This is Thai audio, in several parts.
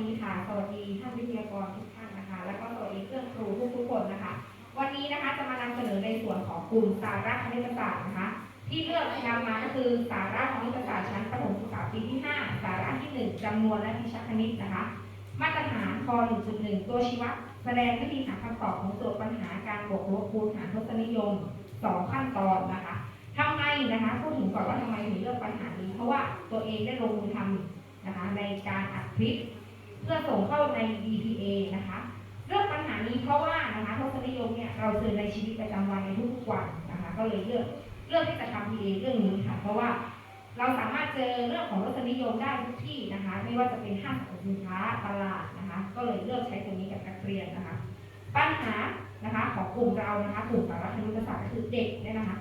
ดีค่ะ สวัสดีท่านวิทยากรทุกท่านนะคะ แล้วก็สวัสดีเพื่อนครูทุกทุกคนนะคะ วันนี้นะคะจะมานำเสนอในส่วนของกลุ่มสาระคณิตศาสตร์นะคะ ที่เลือกนำมาก็คือสาระคณิตศาสตร์ชั้นประถมศึกษาปีที่ 5 สาระที่ 1จำนวนและวิชาคณิตนะคะ มาตรฐานคอ1.1 ตัวชี้วัดแสดงวิธีหาคำตอบของโจทย์ปัญหาการบวกลบคูณหารทศนิยม 2 ขั้นตอนนะคะทำไมนะคะพูดถึงก่อนว่าทำไมถึงเลือกปัญหานี้ เพราะว่าตัวเองได้ลงมือทำนะคะในการอัดคลิป เพื่อส่งเข้าใน DPA นะคะเรื่องปัญหานี้เพราะว่านะคะทศนิยมเนี่ยเราเจอในชีวิตประจำวันในทุกๆวันนะคะก็เลยเลือกเลือกที่จะทำ PA เรื่องนี้ค่ะ เพราะว่าเราสามารถเจอเรื่องของรสนิยมได้ทุกที่นะคะ ไม่ว่าจะเป็นห้างสรรพสินค้าตลาดนะคะ ก็เลยเลือกใช้ตัวนี้กับนักเรียนนะคะ ปัญหานะคะของกลุ่มเรานะคะกลุ่มสาระคณิตศาสตร์ก็คือเด็กเนี่ยนะคะ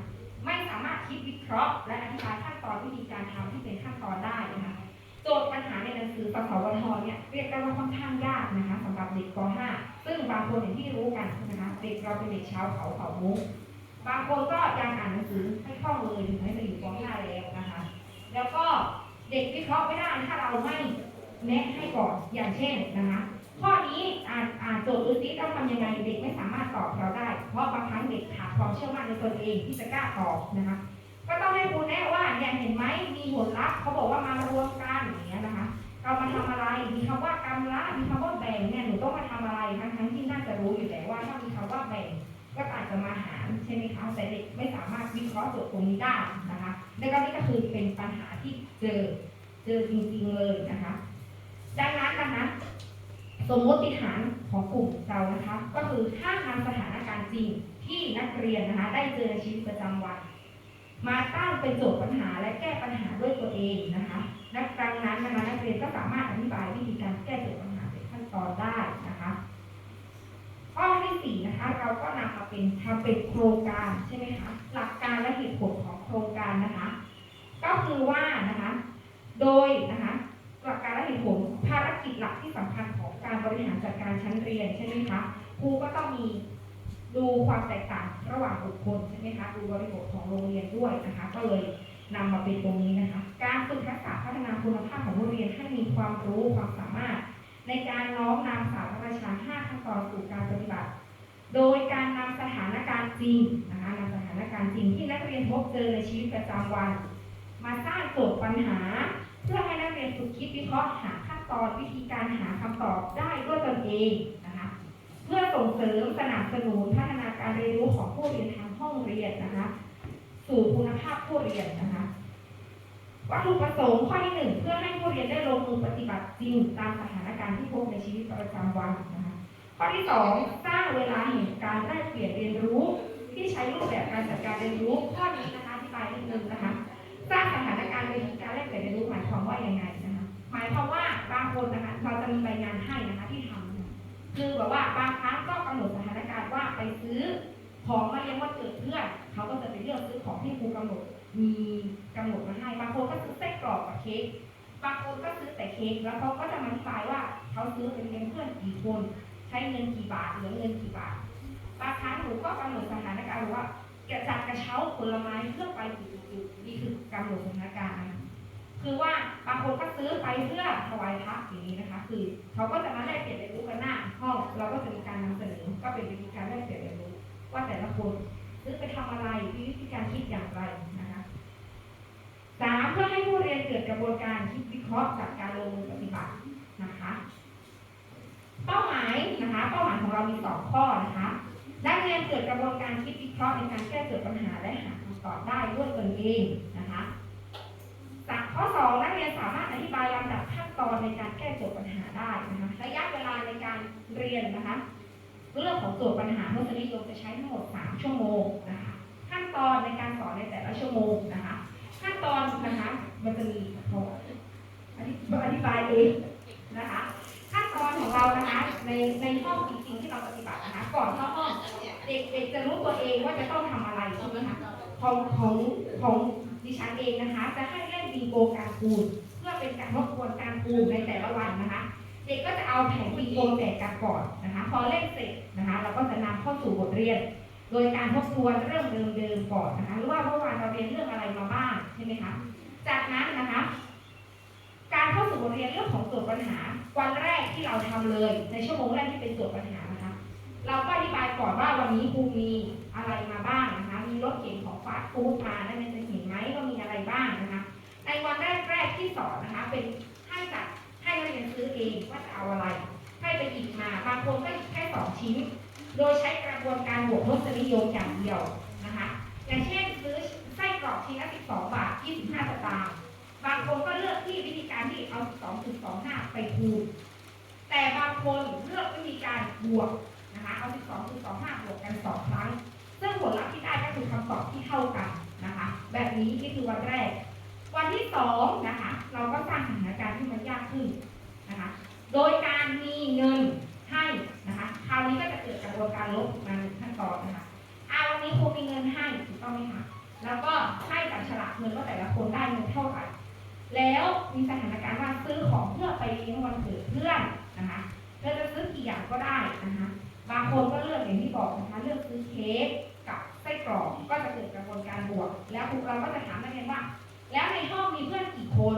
ไม่สามารถคิดวิเคราะห์ และอธิบายขั้นตอนวิธีการทำที่เป็นขั้นตอนได้นะคะ โจทย์ปัญหาในหนังสือปสวทเนี่ยเรียกได้ว่าค่อนข้างยากนะคะสำหรับเด็กป .5 ซึ่งบางคนอย่างที่รู้กันนะคะเด็กเราเป็นเด็กชาวเขาเขามุกบางคนก็ยังอ่านหนังสือไม่คล่องเลยถึงแม้จะอยู่ป .5 แล้วนะคะ แล้วก็เด็กวิเคราะห์ไม่ได้ถ้าเราไม่แนะให้ก่อนอย่างเช่นนะคะข้อนี้อ่านอ่านโจทย์ดูซิต้องทำยังไงเด็กไม่สามารถตอบเราได้ เพราะบางครั้งเด็กขาดความเชื่อมั่นในตนเองที่จะกล้าตอบนะคะ ก็ต้องให้ครูแนะว่าเนี่ยเห็นไหมมีผลลัพธ์เขาบอกว่ามารวมกันอย่างเงี้ยนะคะ เรามาทำอะไรมีคำว่ากำละมีคำว่าแบ่งเนี่ยหนูต้องมาทำอะไรทั้งทั้งที่น่าจะรู้อยู่แล้วว่าถ้ามีคำว่าแบ่งก็อาจจะมาหารใช่ไหมคะแต่เด็กไม่สามารถวิเคราะห์โจทย์ตรงนี้ได้นะคะในกรณีก็คือเป็นปัญหาที่เจอเจอจริงๆเลยนะคะ ดังนั้นนะคะสมมติฐานของกลุ่มเรานะคะ ก็คือถ้านำสถานการณ์จริงที่นักเรียนนะคะ ได้เจอในชีวิตประจำวัน มาตั้งเป็นโจทย์ปัญหาและแก้ปัญหาด้วยตัวเองนะคะนักดังนั้นนะคะนักเรียนก็สามารถอธิบายวิธีการแก้โจทย์ปัญหาเป็นขั้นตอนได้นะคะข้อที่สี่นะคะเราก็นำมาเป็นทำเป็นโครงการใช่ไหมคะหลักการและเหตุผลของโครงการนะคะ ก็คือว่านะคะ โดยนะคะหลักการและเหตุผลภารกิจหลักที่สำคัญของการบริหารจัดการชั้นเรียนใช่ไหมคะครูก็ต้องมี ดูความแตกต่างระหว่างบุคคลใช่ไหมคะดูบริบทของโรงเรียนด้วยนะคะ ก็เลยนำมาเป็นตรงนี้นะคะ การฝึกทักษะพัฒนาคุณภาพของนักเรียนให้มีความรู้ความสามารถ ในการน้อมนำสาธารณชา5ขั้นตอนสู่การปฏิบัติ โดยการนำสถานการณ์จริงนะคะนำสถานการณ์จริงที่นักเรียนพบเจอในชีวิตประจำวัน มาสร้างโจทย์ปัญหา เพื่อให้นักเรียนฝึกคิดวิเคราะห์หาขั้นตอนวิธีการหาคำตอบได้ด้วยตนเอง เพื่อส่งเสริมสนับสนุนพัฒนาการเรียนรู้ของผู้เรียนทางห้องเรียนนะคะ สู่คุณภาพผู้เรียนนะคะวัตถุประสงค์ข้อที่หนึ่งเพื่อให้ผู้เรียนได้ลงมือปฏิบัติจริงตามสถานการณ์ที่พบในชีวิตประจำวันนะคะข้อที่สองสร้างเวลาแห่งการแลกเปลี่ยนเรียนรู้ ที่ใช้รูปแบบการจัดการเรียนรู้ข้อนี้นะคะอธิบายนิดนึงนะคะสร้างสถานการณ์เป็นการแลกเปลี่ยนเรียนรู้หมายความว่าอยังไงนะคะหมายความว่าบางคนนะคะเราจะมีใบงานให้นะคะที่ทำ คือแบบว่าบางครั้งก็กำหนดสถานการณ์ว่าไปซื้อของมาเลี้ยงวันเกิดเพื่อนเขาก็จะไปเลือกซื้อของที่ครูกำหนดมีกำหนดมาให้บางคนก็ซื้อไส้กรอกกับเค้กบางคนก็ซื้อแต่เค้กแล้วเขาก็จะมาอธิบายว่าเขาซื้อเป็นเงินเพื่อนกี่คนใช้เงินกี่บาทเหลือเงินกี่บาทบางครั้งหนูก็กำหนดสถานการณ์ว่ากะจัดกระเช้าผลไม้เพื่อไปกี่จุดๆนี่คือกำหนดสถานการณ์ คือว่าบางคนก็ซื้อไปเพื่อถวายพระอย่างนี้นะคะ คือเขาก็จะมาแลกเปลี่ยนเรียนรู้กันหน้าห้องเราก็จะมีการนำเสนอก็เป็นวิธีการแลกเปลี่ยนเรียนรู้ ว่าแต่ละคนซื้อไปทำอะไรมีวิธีการคิดอย่างไรนะคะสามเพื่อให้ผู้เรียนเกิดกระบวนการคิดวิเคราะห์จากการลงมือปฏิบัตินะคะ เป้าหมายนะคะ เป้าหมายของเรามีสองข้อนะคะนักเรียนเกิดกระบวนการคิดวิเคราะห์ในการแก้โจทย์ปัญหาและหาคำตอบได้ด้วยตนเองนะคะ ข้อสองนักเรียนสามารถอธิบายลำดับขั้นตอนในการแก้โจทย์ปัญหาได้นะคะระยะเวลาในการเรียนนะคะเรื่องของโจทย์ปัญหาทศนิยมจะใช้ทั้งหมด 3 ชั่วโมงนะคะขั้นตอนในการสอนในแต่ละชั่วโมงนะคะ ขั้นตอนนะคะมันจะมีขออธิอธิบายเองนะคะขั้นตอนของเรานะคะในในห้องจริงๆที่เราปฏิบัตินะคะก่อนเข้าห้องเด็กๆจะรู้ตัวเองว่าจะต้องทำอะไรใช่ไหมคะของของของ ดิฉันเองนะคะ จะให้เล่นบิงโกการคูณเพื่อเป็นการทบทวนการคูณในแต่ละวันนะคะ เด็กก็จะเอาแผนบิงโกแจกกันก่อนนะคะ พอเล่นเสร็จนะคะ เราก็จะนำเข้าสู่บทเรียน โดยการทบทวนเรื่องเดิมๆก่อนนะคะหรือว่าเมื่อวานเราเรียนเรื่องอะไรมาบ้างใช่ไหมคะจากนั้นนะคะ การเข้าสู่บทเรียนเรื่องของโจทย์ปัญหา วันแรกที่เราทำเลย ในชั่วโมงแรกที่เป็นโจทย์ปัญหานะคะ เราก็อธิบายก่อนว่าวันนี้ครูมีอะไรมาบ้างนะคะ มีรถเข็นของฟาสต์ฟู้ดมานั่นจะเห็น ไหมว่ามีอะไรบ้างนะคะ ในวันแรกๆที่สอนนะคะ เป็นให้จัดให้นักเรียนซื้อเองว่าจะเอาอะไร ให้ไปหยิบมาบางคนก็หยิบแค่สองชิ้น โดยใช้กระบวนการบวกลบสนิยมอย่างเดียวนะคะ อย่างเช่นซื้อไส้กรอกชิ้นละ12 บาท 25สตางค์บางคนก็เลือกที่วิธีการที่เอา 2.25 ไปคูณแต่บางคนเลือกวิธีการบวกนะคะ เอา 12.25 บวกกัน 2 ครั้ง ซึ่งผลลัพธ์ที่ได้ก็คือคำตอบที่เท่ากันนะคะ แบบนี้นี่คือวันแรก วันที่สองนะคะเราก็สร้างสถานการณ์ที่มันยากขึ้นนะคะโดยการมีเงินให้นะคะคราวนี้ก็จะเกิดกระบวนการลบมาหนึ่งขั้นตอนนะคะอาวันนี้ครูมีเงินให้ถูกต้องไหมคะแล้วก็ให้จับฉลากเงินว่าแต่ละคนได้เงินเท่าไหร่แล้วมีสถานการณ์ว่าซื้อของเพื่อไปเลี้ยงวันเกิดเพื่อนนะคะเธอจะซื้อกี่อย่างก็ได้นะคะบางคนก็เลือกอย่างที่บอกนะคะเลือกซื้อเค้ก ไส้กรอกก็จะเกิดกระบวนการบวก แล้วครูเราก็จะถามนักเรียนว่า แล้วในห้องมีเพื่อนกี่คน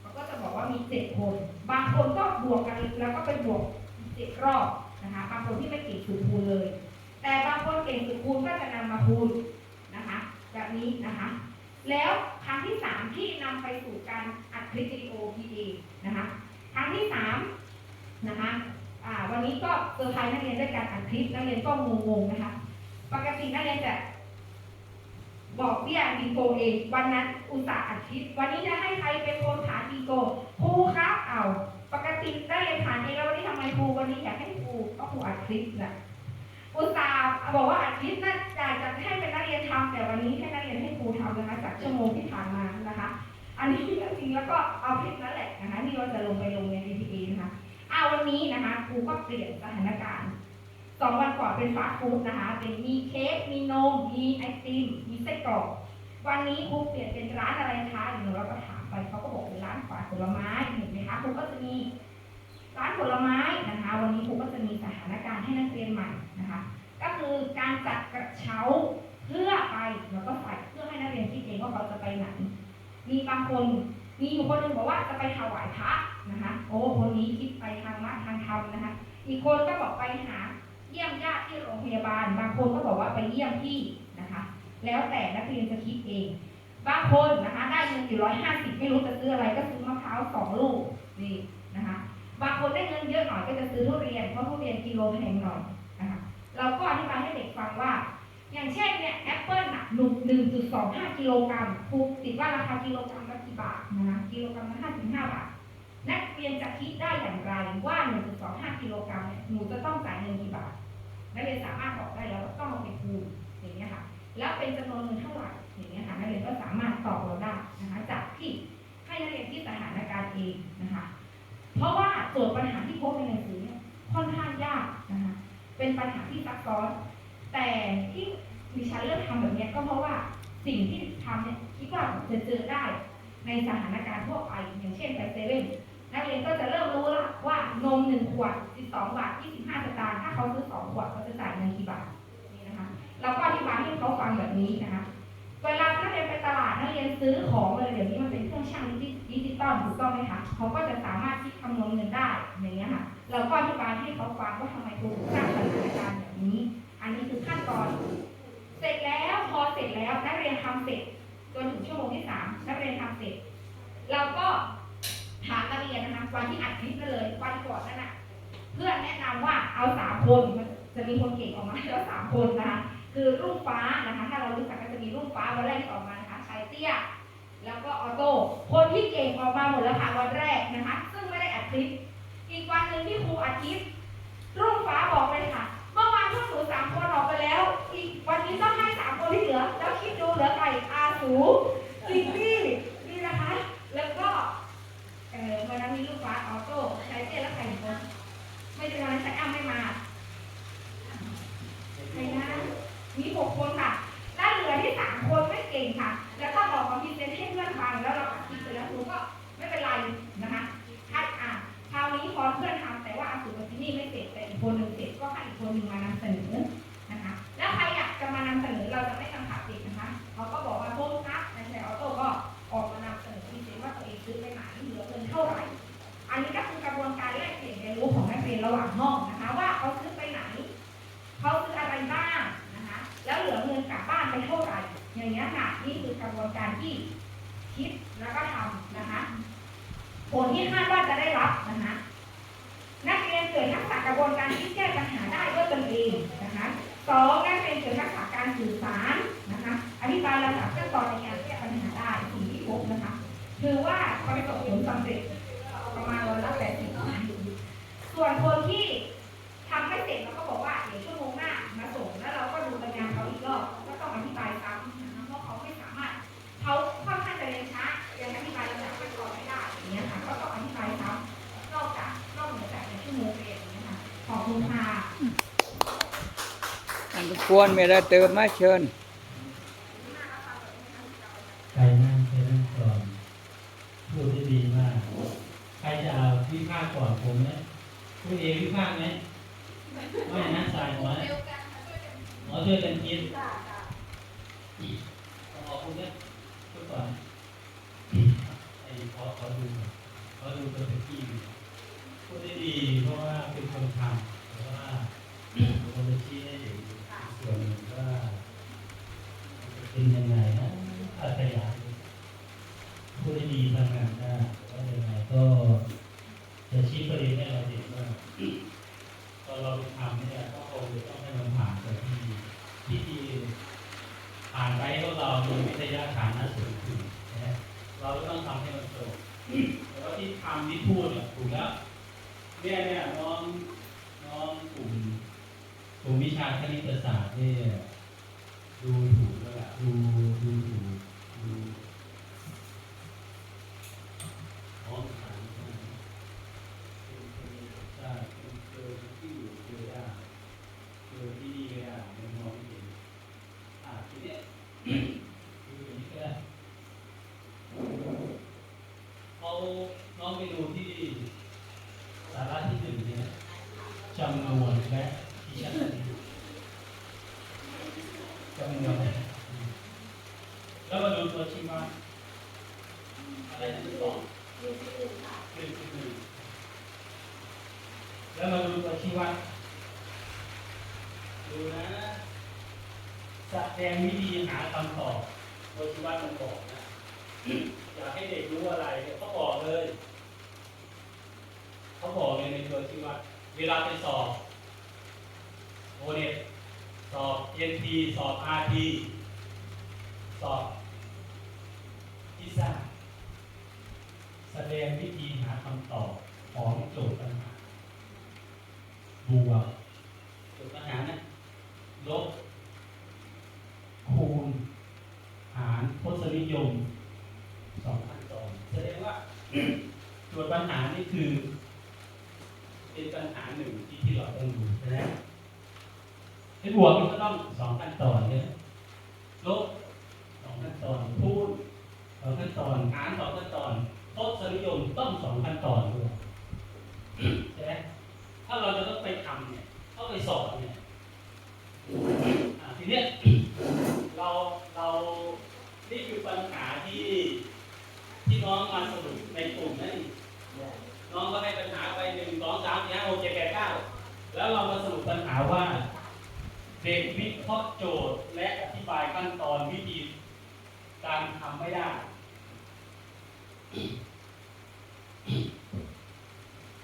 เขาก็จะบอกว่ามีเจ็ดคน บางคนก็บวกกันแล้วก็ไปบวกเจ็ดรอบนะคะบางคนที่ไม่เก่งสูตรคูณเลย แต่บางคนเก่งสูตรคูณก็จะนำมาคูณนะคะ แบบนี้นะคะ แล้วครั้งที่สามที่นำไปสู่การอัดคลิปวิดีโอ PA นะคะครั้งที่สามนะคะวันนี้ก็เซอร์ไพรส์นักเรียนด้วยการอัดคลิปนักเรียนก็งงๆนะคะ ปกตินักเรียนจะบอกเบี้ยบีโกเอง วันนั้นอุตส่าห์อัดคลิปวันนี้จะให้ใครเป็นคนถามบีโกครูครับเอาปกติได้เรียนผ่านเองแล้ววันนี้ทำไมครูวันนี้อยากให้ครูก็ครูอัดคลิปแหละอุตส่าห์บอกว่าอัดคลิปน่าจะจะให้เป็นนักเรียนทำแต่วันนี้ให้นักเรียนให้ครูทำนะคะจากชั่วโมงที่ผ่านมานะคะ อันนี้เรื่องจริงแล้วก็เอาคลิปนั้นแหละนะคะที่เราจะลงไปลงใน VPA นะคะเอาวันนี้นะคะครูก็เปลี่ยนสถานการณ์ สองวันก่อนเป็นฟาสต์ฟู้ดนะคะเป็นมีเค้กมีนม มีไอติมมีไส้กรอกวันนี้ครูเปลี่ยนเป็นร้านอะไรคะเดี๋ยวเราก็ถามไปเขาก็บอกเป็นร้านขายผลไม้เห็นไหมคะครูก็จะมีร้านผลไม้นะคะ วันนี้ครูก็จะมีสถานการณ์ให้นักเรียนใหม่นะคะ ก็คือการจัดกระเช้าเพื่อไปแล้วก็ใส่เพื่อให้นักเรียนคิดเองว่าเขาจะไปไหนมีบางคนมีอยู่คนหนึ่งบอกว่าจะไปถวายพระนะคะ โอ้คนนี้คิดไปทางวัดทางธรรมนะคะ อีกคนก็บอกไปหา เยี่ยมญาติที่โรงพยาบาล บางคนก็บอกว่าไปเยี่ยมพี่นะคะ แล้วแต่นักเรียนจะคิดเอง บางคนนะคะ ได้เงินอยู่ร้อยห้าสิบไม่รู้จะซื้ออะไรก็ซื้อมะพร้าวสองลูกนี่นะคะ บางคนได้เงินเยอะหน่อยก็จะซื้อทุเรียนเพราะทุเรียนกิโลแพงหน่อยนะคะเราก็อธิบายให้เด็กฟังว่า อย่างเช่นเนี่ยแอปเปิลหนักหนึ่งหนึ่งจุดสองห้ากิโลกรัมครูติดว่าราคากิโลกรัมละกี่บาทนะคะกิโลกรัมละห้าถึงห้าบาทนักเรียนจะคิดได้อย่างไรว่า 1.25 กิโลกรัมเนี่ยหนูจะต้องจ่ายเงินกี่บาท นักเรียนสามารถบอกได้แล้วต้องเอาไปคูณอย่างเงี้ยค่ะ แล้วเป็นจำนวนเงินเท่าไหร่อย่างเงี้ยค่ะนักเรียนก็สามารถตอบเราได้นะคะจากที่ให้นักเรียนที่สถานการณ์เองนะคะ เพราะว่าโจทย์ปัญหาที่พบในหนังสือเนี่ยค่อนข้างยากนะคะเป็นปัญหาที่ซับซ้อน แต่ที่ดิฉันเลือกทำแบบเนี้ยก็เพราะว่าสิ่งที่ทำเนี่ยคิดว่าจะเจอได้ในสถานการณ์ทั่วไปอย่างเช่นไปเซเว่น นักเรียนก็จะเริ่มรู้แล้วว่านมหนึ่งขวด12บาท25สตางค์ถ้าเขาซื้อ2ขวดเขาจะจ่ายเงินกี่บาทนี่นะคะเราก็อธิบายให้เขาฟังแบบนี้นะคะเวลานักเรียนไปตลาดนักเรียนซื้อของเลยเดี๋ยวนี้มันเป็นเครื่องชั่งดิจิตอลถูกต้องไหมคะเขาก็จะสามารถที่คำนวณเงินได้อย่างเงี้ยค่ะเราก็อธิบายให้เขาฟังว่าทำไมครูถึงสร้างสถานการณ์แบบนี้ อันนี้คือขั้นตอน เสร็จแล้วพอเสร็จแล้วนักเรียนทำเสร็จจนถึงชั่วโมงที่สามนักเรียนทำเสร็จเราก็ ถามนักเรียนนะคะวันที่อัดคลิปนั่นเลยวันก่อนนั่นน่ะเพื่อนแนะนำว่าเอาสามคนมันจะมีคนเก่งออกมาให้เราสามคนนะคะคือรุ่งฟ้านะคะ ถ้าเรารู้จักก็จะมีรุ่งฟ้าวันแรกที่ออกมานะคะชายเตี้ย แล้วก็ออโต้คนที่เก่งออกมาหมดแล้วค่ะวันแรกนะคะ ซึ่งไม่ได้อัดคลิป อีกวันหนึ่งที่ครูอัดคลิปรุ่งฟ้าบอกเลยค่ะเมื่อวานพวกหนูสามคนออกไปแล้ว อีกวันนี้ต้องให้สามคนที่เหลือ แล้วคิดดูเหลือใครอาสูจิงกี้นี่นะคะ แล้วก็ ออวันนั้นมีลูกฟ้าออโต้ใช้เตี้ยแล้วใครอีกคนไม่เป็นไรใช้อ้ำไม่มาใครนะมีหกคนค่ะ ควรไม่ได้เติมมาเชิญ ใครนั่งใครนั่งก่อนพูดได้ดีมาก ใครจะเอาวิพากษ์ก่อนผมไหมคุณเอวิพากษ์ไหมไม่นะสายหัวนะหมอช่วยกันคิดขอบคุณนะช่วยก่อนไอ้ขอขอดูก่อนขอดูตัวตะกี้พูดได้ดี เพราะว่าเป็นคนทำแต่ว่าเป็นคนชี้ให้เห็นส่วนหนึ่งว่า เป็นยังไงนะอาขยายผู้ ได้ดีทำงานได้ว่ายังไงก็จะชี้ประเด็นให้เราเห็นว่าตอนเราไปทำเนี่ยก็คงจะต้องให้มันผ่านไปที่ที่ที่ผ่านไปพวกเรามีวิทยาฐานน่าสูงขึ้นนะเราก็ต้องทำให้มันจบแต่ว่าที่ทำที่พูดเนี่ยถูกแล้วเนี่ยเนี่ยน้องน้องกลุ่มกลุ่มวิชาคณิตศาสตร์เนี่ย ดูถูกแล้วล่ะดูดูถูกดูอ๋อถามใช่ไหมใช่เจอที่อยู่เจอได้เจอที่นี่ไม่ได้ไม่มองไม่เห็นอะทีเนี้ยดูอย่างนี้ก็ได้เอาน้องไปดูที่สาระที่หนึ่งเนี่ยจำนวนและที่ชัดเจน จำนวน แล้วมาดูตัวชี้วัดอะไรนะที่สองหนึ่งหนึ่งแล้วมาดูตัวชี้วัดดูนะแสดงวิธีหาคำตอบตัวชี้วัดมันบอกนะอยากให้เด็กรู้อะไรเขาบอกเลยเขาบอกเลยในตัวชี้วัดเวลาไปสอบโอเน็ตสอบ NT สอบ RT สอบ พิซซ่าแสดงวิธีหาคำตอบของโจทย์ปัญหาบวกโจทย์ปัญหานะลบคูณหารทศนิยมสองขั้นตอนแสดงว่าโจทย์ปัญหานี่คือ เป็นปัญหาหนึ่งที่ที่เราต้องดูใช่ไหมไอ้บวกมันก็ต้องสองขั้นตอนเนี่ย ลบสองขั้นตอนพูดสองขั้นตอนหารสองขั้นตอนทศนิยมต้องสองขั้นตอนด้วยใช่ไหมถ้าเราจะต้องไปทำเนี่ยต้องไปสอนเนี่ยอะทีเนี้ย เราเรานี่คือปัญหาที่ที่น้องมาสรุปในกลุ่มนั่นน้องก็ให้ปัญหาไปหนึ่งสองสามสี่ห้าหกเจ็ดแปดเก้าแล้วเรามาสรุปปัญหาว่า เด็กวิเคราะห์โจทย์และอธิบายขั้นตอนวิธีการทำไม่ได้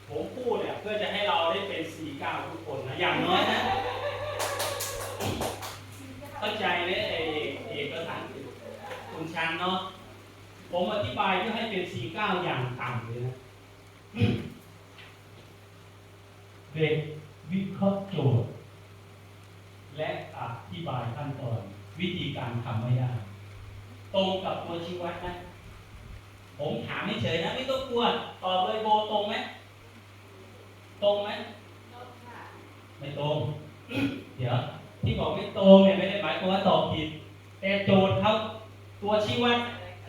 ผมพูดเนี่ยเพื่อจะให้เราได้เป็น 4 9 ทุกคนนะ อย่างน้อยนะ เข้าใจไหมไอ้เอกสารคุณชันเนาะ ผมอธิบายเพื่อให้เป็น 4 9 อย่างต่ำเลยนะ เด็กวิเคราะห์โจทย์ และอธิบายขั้นตอนวิธีการทำไม่ได้ ตรงกับตัวชี้วัดนะ ผมถามไม่เฉยนะไม่ต้องกลัวตอบเลยโบตรงไหมตรงไหมไม่ตรง เดี๋ยว ที่บอกไม่ตรงเนี่ยไม่ได้หมายความว่าตอบผิด แต่โจทย์เขาตัวชี้วัด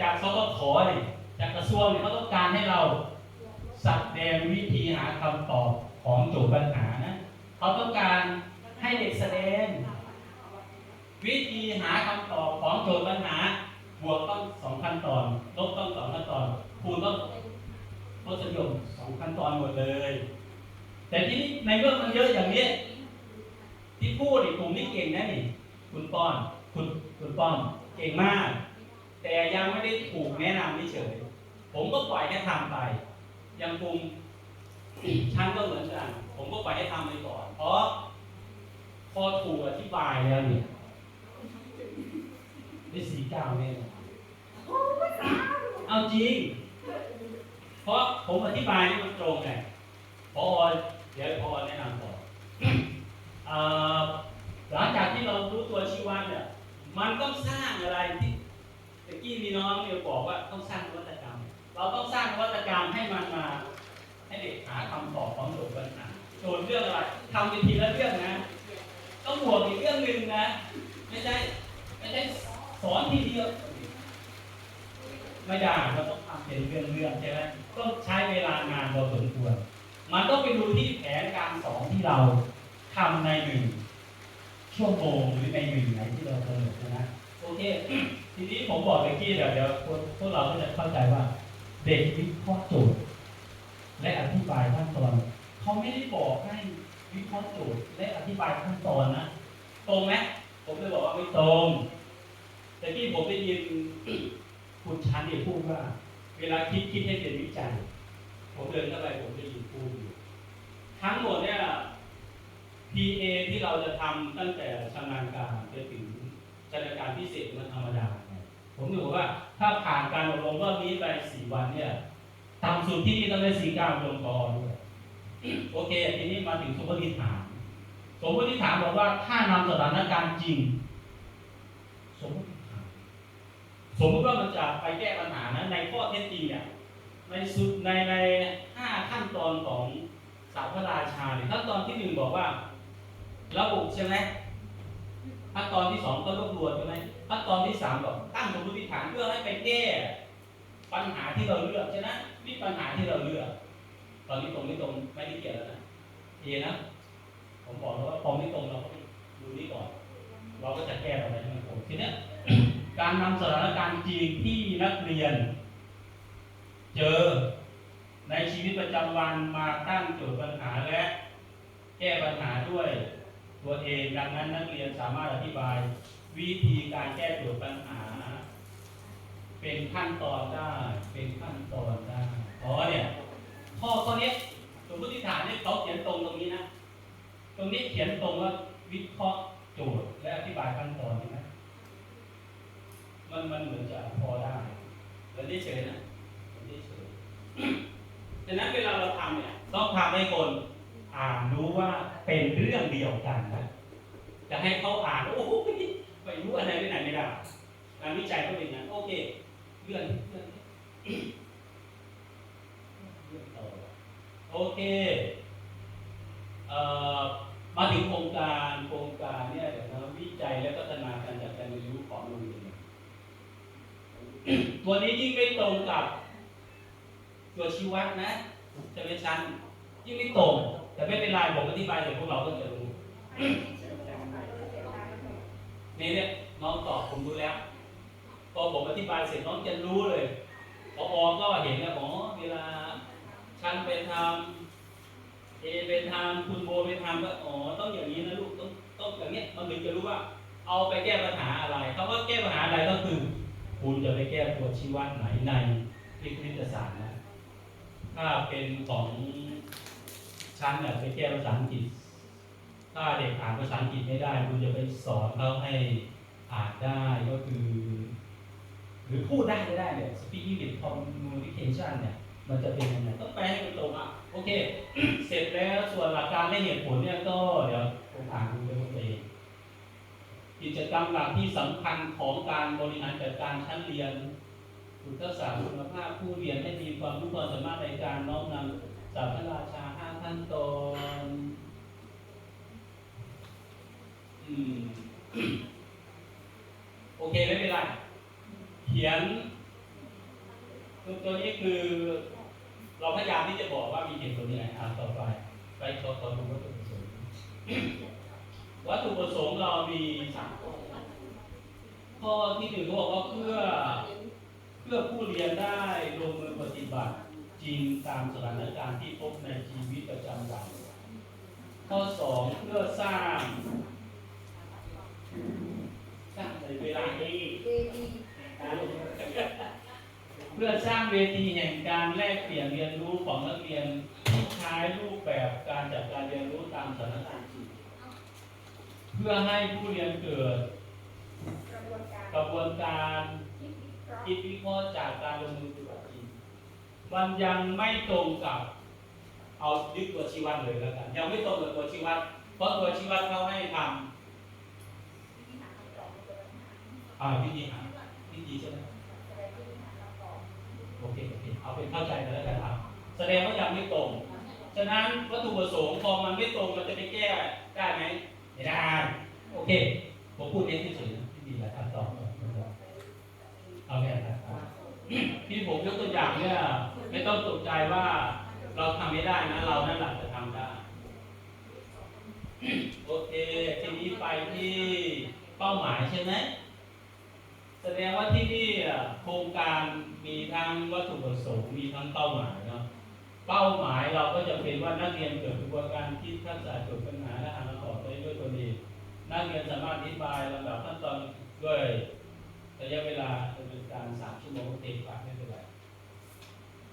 จากสกขเนี่ยจากกระทรวงเนี่ยเขาต้องการให้เราแสดงวิธีหาคำตอบ ของโจทย์ปัญหานะเขาต้องการให้เด็กแสดง วิธีหาคำตอบของโจทย์ปัญหา บวกต้องสองขั้นตอน ลบต้องสองขั้นตอน คูณต้องทศนิยมสองขั้นตอนหมดเลย แต่ที่นี้ในเมื่อมันเยอะอย่างนี้ ที่พูดอีกกลุ่มนี้เก่งนะนี่คุณป้อนคุณคุณป้อนเก่งมาก แต่ยังไม่ได้ถูกแนะนำเฉยผมก็ปล่อยให้ทำไป ยังกลุ่ม ชั้นก็เหมือนกัน ผมก็ปล่อยให้ทำไปก่อน เพราะพอถูกอธิบายแล้วเนี่ยได้สี่เก้าแน่นอนเอาจริง เพราะผมอธิบายนี่มันตรงไงพอเดี๋ยวพอแนะนำต่อเอ่อหลังจากที่เรารู้ตัวชีวัดเนี่ย มันต้องสร้างอะไรที่ตะกี้มีน้องเนี่ยบอกว่าต้องสร้างนวัตกรรม เราต้องสร้างนวัตกรรมให้มันมา ให้เด็กหาคำตอบของโจทย์ปัญหาโจทย์เรื่องอะไรทำเป็นทีละเรื่องนะ ต้องบวกอีกเรื่องหนึ่งนะ ไม่ใช่ไม่ใช่สอนทีเดียวไม่ได้เราต้องทำเป็นเรื่องเรื่องใช่ไหมต้องใช้เวลางานพอสมควร มันต้องไปดูที่แผนการสอนที่เราทำในหนึ่งชั่วโมงหรือในหนึ่งไหนที่เรากำหนดนะโอเค ทีนี้ผมบอกเมื่อกี้เดี๋ยวเดี๋ยวพวกพวกเราก็จะเข้าใจว่า เด็กวิเคราะห์โจทย์ และอธิบายขั้นตอน เขาไม่ได้บอกให้วิเคราะห์โจทย์และอธิบายขั้นตอนนะ ตรงไหมผมเลยบอกว่าไม่ตรง แต่ที่ผมได้ยินคุณชันเนี่ยพูดว่า เวลาคิดคิดให้เป็นวิจัย ผมเดินเข้าไปผมได้ยินพูดอยู่ทั้งหมดเนี่ย PA ที่เราจะทำตั้งแต่ชำนาญการจนถึงชำนาญการพิเศษมันธรรมดา ผมจะบอกว่าถ้าผ่านการอบรมรอบนี้ไปสี่วันเนี่ย ต่ำสุดที่นี่ต้องได้สี่เก้าลงกอด้วยโอเค ทีนี้มาถึงสมมติฐาน สมมติฐานบอกว่าถ้านำสถานการณ์จริง สมมติฐาน สมมติว่ามันจะไปแก้ปัญหานะในข้อเท็จจริงเนี่ยในสุดในในห้าขั้นตอนของสาวพระราชาเนี่ยขั้นตอนที่หนึ่งบอกว่า ระบุใช่ไหมขั้นตอนที่สองก็รวบรวมใช่ไหมขั้นตอนที่สามบอกตั้งสมมติฐานเพื่อให้ไปแก้ปัญหาที่เราเลือกใช่ไหม นี่ปัญหาที่เราเลือกตอนนี้ตรงไม่ตรงไม่ได้เกี่ยวแล้วนะเอนะ ผมบอกแล้วว่าพอไม่ตรงเราก็ดูนี่ก่อน เราก็จะแก้ตรงไหนให้มันตรงทีนี้การนำสถานการณ์จริงที่นักเรียน เจอในชีวิตประจำวันมาตั้งโจทย์ปัญหาและ แก้ปัญหาด้วยตัวเองดังนั้นนักเรียนสามารถอธิบาย วิธีการแก้โจทย์ปัญหา เป็นขั้นตอนได้ เป็นขั้นตอนได้อ๋อเนี่ยข้อข้อนี้สมมติฐานเนี่ยเขาเขียนตรงตรงนี้นะ ตรงนี้เขียนตรงว่าวิเคราะห์โจทย์และอธิบายขั้นตอนใช่ไหมมันมันเหมือนจะพอได้แต่ได้เฉยนะแต่ได้เฉยดังนั้นเวลาเราทำเนี่ยต้องทำให้คนอ่านรู้ว่าเป็นเรื่องเดียวกันนะจะให้เขาอ่านโอ้โหไม่รู้อะไรไปไหนไม่ได้การวิจัยก็เป็นอย่างนั้นโอเค เลื่อนเลื่อนเลื่อนต่อโอเคเอ่อมาถึงโครงการโครงการเนี่ยเดี๋ยวนะวิจัยและพัฒนาการจัดการเรียนรู้ของของโรงเรียนเนี่ยตัวนี้ยิ่งไม่ตรงกับ ตัวชี้วัดนะจะเป็นชั้นยิ่งไม่ตรง แต่ไม่เป็นไรผมอธิบายเดี๋ยวพวกเราก็จะรู้นี่เนี่ยน้องตอบผมรู้แล้ว พอผมอธิบายเสร็จน้องจะรู้เลยพออก็เห็นแล้วอ๋อเวลาฉันไปทำเอไปทำคุณโบไปทำก็อ๋อต้องอย่างนี้นะลูกต้องต้องอย่างเนี้ยมันถึงจะรู้ว่า เอาไปแก้ปัญหาอะไรคำว่าแก้ปัญหาอะไรก็คือ คุณจะไปแก้ตัวชี้วัดไหนในวิทยาศาสตร์นะถ้าเป็นของชั้นเนี่ยไปแก้ภาษาอังกฤษ ถ้าเด็กอ่านภาษาอังกฤษไม่ได้ คุณจะไปสอนเขาให้อ่านได้ก็คือ หรือพูดได้ก็ได้เนี่ย speaking with communication เนี่ยมันจะเป็นยังไงต้องแปลให้มันตรงอะโอเค เสร็จแล้วส่วนหลักการและเหตุผลเนี่ยก็เดี๋ยวผมอ่านดูด้วยตัวเองกิจกรรมหลักที่สำคัญของการบริหารจัดการชั้นเรียนฝึกทักษะคุณภาพผู้เรียนให้มีความรู้ความสามารถในการน้อมนำจากพระราชาห้าขั้นตอนอืมโอเคไม่เป็นไร ขียนตัวตัวนี้คือ เราพยายามที่จะบอกว่ามีเหตุผลยังไงอ่านต่อไป ไปขอขอดูวัตถุประสงค์วัตถุประสงค์เรามีสามข้อที่หนึ่งเขาบอกว่าเพื่อเพื่อผู้เรียนได้ลงมือปฏิบัติจริงตามสถานการณ์ที่พบในชีวิตประจำวันข้อสองเพื่อสร้างสร้างในเวลานี้ เพื่อสร้างเวทีแห่งการแลกเปลี่ยนเรียนรู้ของนักเรียนที่ใช้รูปแบบการจัดการเรียนรู้ตามสถานการณ์จริงเพื่อให้ผู้เรียนเกิดกระบวนการคิดวิเคราะห์จากการลงมือปฏิบัติจริงมันยังไม่ตรงกับเอายึดตัวชีวัดเลยแล้วกันยังไม่ตรงกับตัวชีวัดเพราะตัวชีวัดเขาให้ทำอ่าวิธีหา วิธีใช่ไหมโอเคโอเคเอาเป็นเข้าใจกันแล้วกันครับ แสดงว่ายังไม่ตรง ฉะนั้นวัตถุประสงค์พอมันไม่ตรงมันจะไปแก้ได้ไหมไม่ได้ โอเค ผมพูดเน้นที่สุดที่ดีแหละครับตอบเอาแค่นั้นครับที่ผมยกตัวอย่างเนี่ยไม่ต้องตกใจว่าเราทำไม่ได้นะเรานั่นแหละจะทำได้ โอเค ทีนี้ไปที่เป้าหมายใช่ไหม แสดงว่าที่นี่อะ โครงการมีทั้งวัตถุประสงค์มีทั้งเป้าหมายเนาะเป้าหมายเราก็จะเป็นว่านักเรียนเกิดกระบวนการคิดทักษะจดปัญหาและหาคำตอบได้ด้วยตนเองนักเรียนสามารถอธิบายลำดับขั้นตอนด้วยระยะเวลาดำเนินการสามชั่วโมงเต็มปากไม่เป็นไร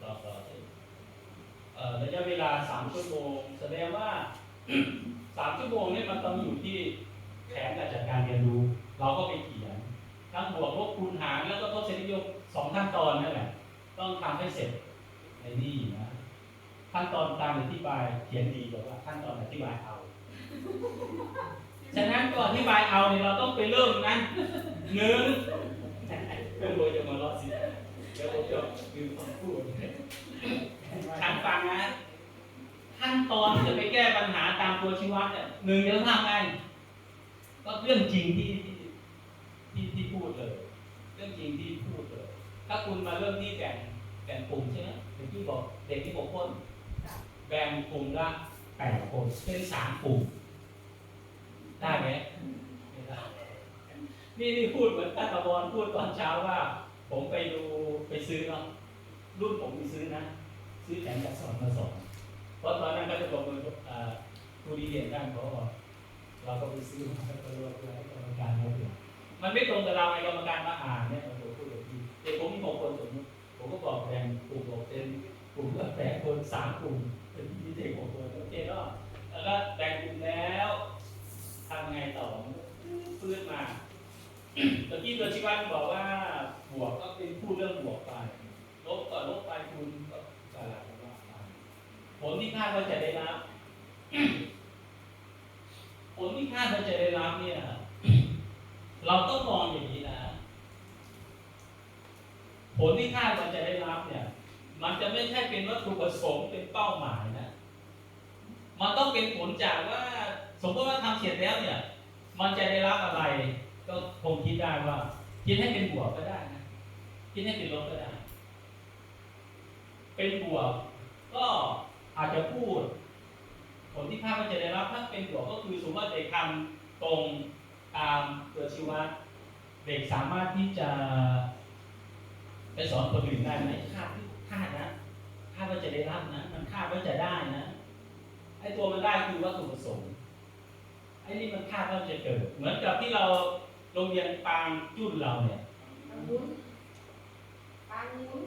ต่อต่อสิระยะเวลาสามชั่วโมง แสดงว่าสามชั่วโมงนี่มันต้องอยู่ที่แผนการจัดการเรียนรู้ เราก็ไปขียน ทั้งบวกลบคูณหารแล้วก็ทดเส้นนิยมสองขั้นตอนนั่นแหละ ต้องทำให้เสร็จในนี่นะขั้นตอนการอธิบายเขียนดีกว่าขั้นตอนอธิบายเอา ฉะนั้นก่อนอธิบายเอาเนี่ยเราต้องไปเริ่มนั้นหนึ่งเพื่อนโวยจะมาล้อสิเดี๋ยวผมจะลืมคำพูดฉันฟังนะขั้นตอนที่จะไปแก้ปัญหาตามตัวชี้วัดเนี่ยหนึ่งจะต้องทำไงก็เรื่องจริงที่ที่ที่ที่พูดเลยเรื่องจริงที่พูดเลยถ้าคุณมาเริ่มที่แบ่งแบ่งกลุ่มใช่ไหมเด็กที่บอกเด็กที่หกคนแบ่งกลุ่มละแปดคนเป็นสามกลุ่มได้ไหมไม่ได้นี่นี่พูดเหมือนตาตะบอลพูดตอนเช้าว่า ผมไปดูไปซื้อเนาะรุ่นผมไปซื้อนะ ซื้อแผนการสอนมาสอนเพราะตอนนั้นก็จะบอกมือครูดีเด่นด้านเขาบอกเราก็ไปซื้อมาแล้วก็รวบรวมกรรมการเขาดู มันไม่ตรงกับเราไอ้กรรมการมาอ่านเนี่ยเราพูดแบบนี้เด็กผมมีหกคนสมมติผมก็บอกแบ่งกลุ่มออกเป็นกลุ่มละแปดคนสามกลุ่มเป็นมีเด็กหกคนโอเคเนาะแล้วก็แบ่งกลุ่มแล้วทำไงต่อฟื้นมาตะกี้ตัวชีวัดบอกว่าบวกก็เป็นพูดเรื่องบวกไปลบก็ลบไปคูณก็กลายเป็นว่าไปผลที่คาดว่าจะได้รับผลที่คาดว่าจะได้รับเนี่ย เราต้องมองอย่างนี้นะ ผลที่คาดว่าจะได้รับเนี่ย มันจะไม่ใช่เป็นวัตถุประสงค์เป็นเป้าหมายนะ มันต้องเป็นผลจากว่าสมมติว่าทำเสร็จแล้วเนี่ย มันจะได้รับอะไร ก็คงคิดได้ว่า คิดให้เป็นบวกก็ได้นะ คิดให้เป็นลบก็ได้ เป็นบวกก็อาจจะพูด ผลที่คาดว่าจะได้รับถ้าเป็นบวกก็คือสมมติว่าเด็กทำตรง ตามตัวชี้วัดเด็กสามารถที่จะไปสอนคนอื่นได้ไหมคาดคาดนะคาดว่าจะได้รับนะ มันคาดว่าจะได้นะไอ้ตัวมันได้คือวัตถุประสงค์ไอ้นี่มันคาดว่าจะเกิด เหมือนกับที่เราโรงเรียนปางจุนเราเนี่ยปังมุ้นปังมุ้น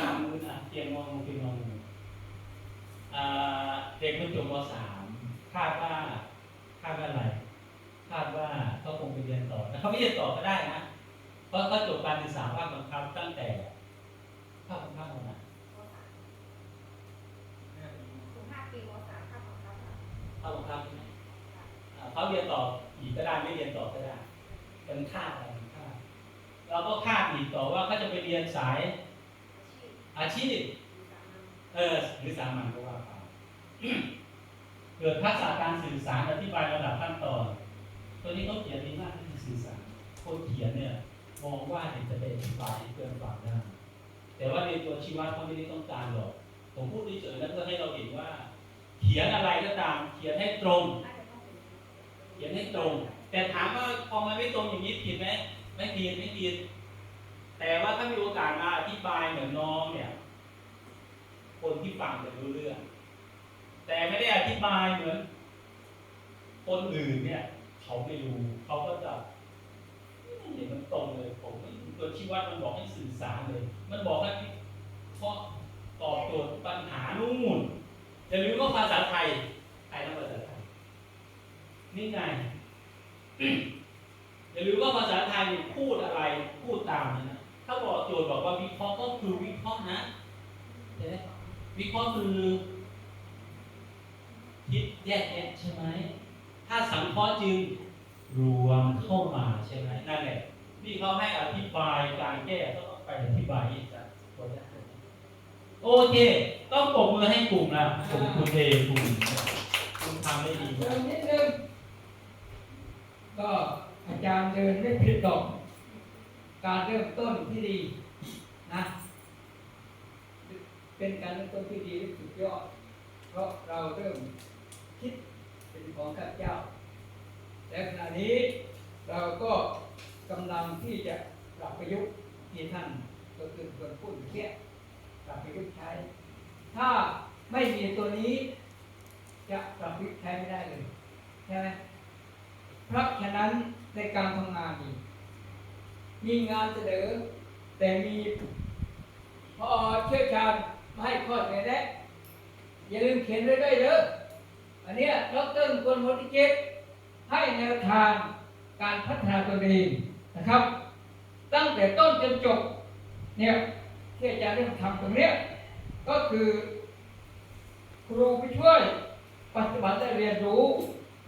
ปางนู้นอะเตียงมองเตียงมองอ่าเด็กมันจบมสามคาดว่าคาดว่าอะไร คาดว่าเขาคงไปเรียนต่อแต่เขาไม่เรียนต่อก็ได้นะเพราะเขาจบการศึกษาภาคบังคับตั้งแต่ภาคบังคับของมันถึงห้าปีมสามข้าวของเขาค่ะภาคบังคับใช่ไหมอ่าเขาเรียนต่ออีกก็ได้ไม่เรียนต่อก็ได้เป็นคาดอะไรเป็นคาดเราก็คาดอีกต่อว่าเขาจะไปเรียนสายอาชีพเออหรือสามัญก็ว่าไปเกิดทักษะการสื่อสารอธิบายระดับขั้นตอน ตัวนี้เขาเขียนดีมากที่สื่อสารคนเขียนเนี่ยมองว่าเด็กจะไปอธิบายให้เพื่อนฟังได้แต่ว่าในตัวชีวะเขาไม่ได้ต้องการหรอก ผมพูดเฉยๆนะเพื่อให้เราเห็นว่า เขียนอะไรก็ตาม เขียนให้ตรง เขียนให้ตรง แต่ถามว่าพอมันไม่ตรงอย่างนี้ผิดไหมไม่ผิดไม่ผิดแต่ว่าถ้ามีโอกาสมาอธิบายเหมือนน้องเนี่ย คนที่ฟังจะรู้เรื่อง แต่ไม่ได้อธิบายเหมือน คนอื่นเนี่ย เขาไม่รู้เขาก็จะไม่เห็นมันตรงเลย ผมไม่ตัวชี้วัดมันบอกให้สื่อสารเลย มันบอกให้เพราะตอบโจทย์ปัญหานู่นอย่าลืมว่าภาษาไทยไทยและภาษาไทยนี่ไงอย่าลืมว่าภาษาไทยเนี่ยพูดอะไรพูดตามนะ ถ้าบอกโจทย์บอกว่าวิเคราะห์ก็คือวิเคราะห์นะเห็นไหมวิเคราะห์คือคิดแยกแยะใช่ไหม ถ้าสังเคราะห์จึงรวมเข้ามาใช่ไหมนั่นแหละนี่เขาให้อธิบายการแก้ก็ไปอธิบายอีกจ้ะโอเค ต้องปรบมือให้กลุ่มละกลุ่มคุณเดกลุ่มคุณทำได้ดีเดิมากนนิดนึงก็อาจารย์เดินไม่ผิดหรอก การเริ่มต้นที่ดีนะเป็นการเริ่มต้นที่ดีที่สุดยอด เพราะเราเริ่ม ของข้าเจ้า และขณะนี้เราก็กำลังที่จะปรับประยุกต์ที่ท่านก็คือคนพูดเมื่อกี้ปรับประยุกต์ใช้ ถ้าไม่มีตัวนี้ จะปรับประยุกต์ใช้ไม่ได้เลยใช่ไหมเพราะฉะนั้นในการทำงานนี่มีงานเสนอแต่มีพอเชี่ยวชาญมาให้ข้อเสนอแนะอย่าลืมเขียนไว้ด้วยเด้อ อันนี้ดรกวนโมติเจตให้แนวทางการพัฒนาตนเองนะครับ ตั้งแต่ต้นจนจบเนี่ยที่อาจารย์เริ่มทำตรงนี้ก็คือครูผู้ช่วยปฏิบัติได้เรียนรู้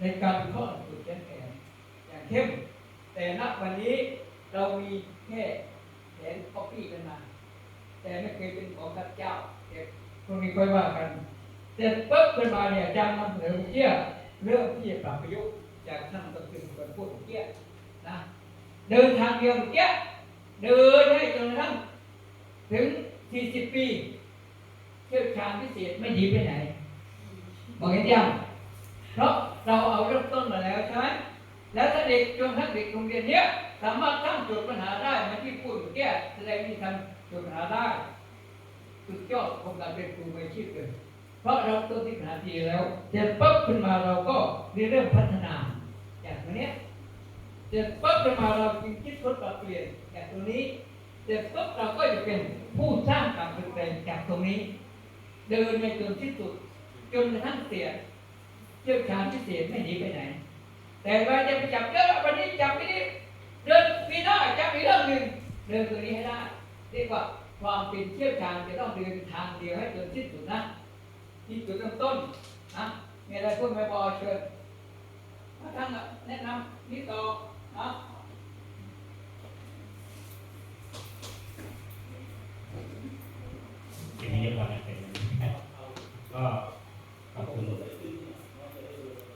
ในการวิเคราะห์หลักสูตรแกนแอนอย่างเข้ม แต่ณวันนี้เรามีแค่แผนคอปี้กันมา แต่ไม่เคยเป็นของข้าเจ้าเด็กพวกนี้ค่อยว่ากัน เสร็จปุ๊บขึ้นมาเนี่ยอาจารย์นำเสนอเมื่อกี้เรื่องที่จะปรับประยุกต์จากท่านตะกึงคนพูดเมื่อกี้นะเดินทางเดียวเมื่อกี้เดินให้จนกระทั่งถึง 40 ปีเชี่ยวชาญพิเศษไม่หนีไปไหนบอกเห็นยังเพราะเราเอาเริ่มต้นมาแล้วใช่ไหมแล้วถ้าเด็กจนทั้งเด็กโรงเรียนเนี้ยสามารถตั้งโจทย์ปัญหาได้เหมันที่พูดเมื่อกี้แสดงที่ทำโจทย์ปัญหาได้สุดยอดของการเป็นครูอาชีพเลย เพราะเราต้นที่ปัญหาทีแล้วเสร็จปุ๊บขึ้นมาเราก็เรียนเรื่องพัฒนาจากตัวเนี้ยเสร็จปุ๊บขึ้นมาเราจึงคิดค้นปรับเปลี่ยนจากตรงนี้เสร็จปุ๊บเราก็จะเป็นผู้สร้างการเปลี่ยนแปลงจากตรงนี้ เดินไปจนที่สุดจนกระทั่งเสียเชี่ยวชาญพิเศษไม่หนีไปไหน แต่ว่าจะไปจับเยอะวันนี้จับไปนี้เดินปีหน้าจับอีกเรื่องหนึ่งเดินตัวนี้ให้ได้เรียกว่าความเป็นเชี่ยวชาญจะต้องเดินทางเดียวให้จนสิ้นสุดนะ ที่จุดเริ่มต้นนะมีอะไรพูดไหมบอเชิญมาท่านแนะนำนิดต่อนะเป็นนี้ก่อนเป็นก็ขอบคุณ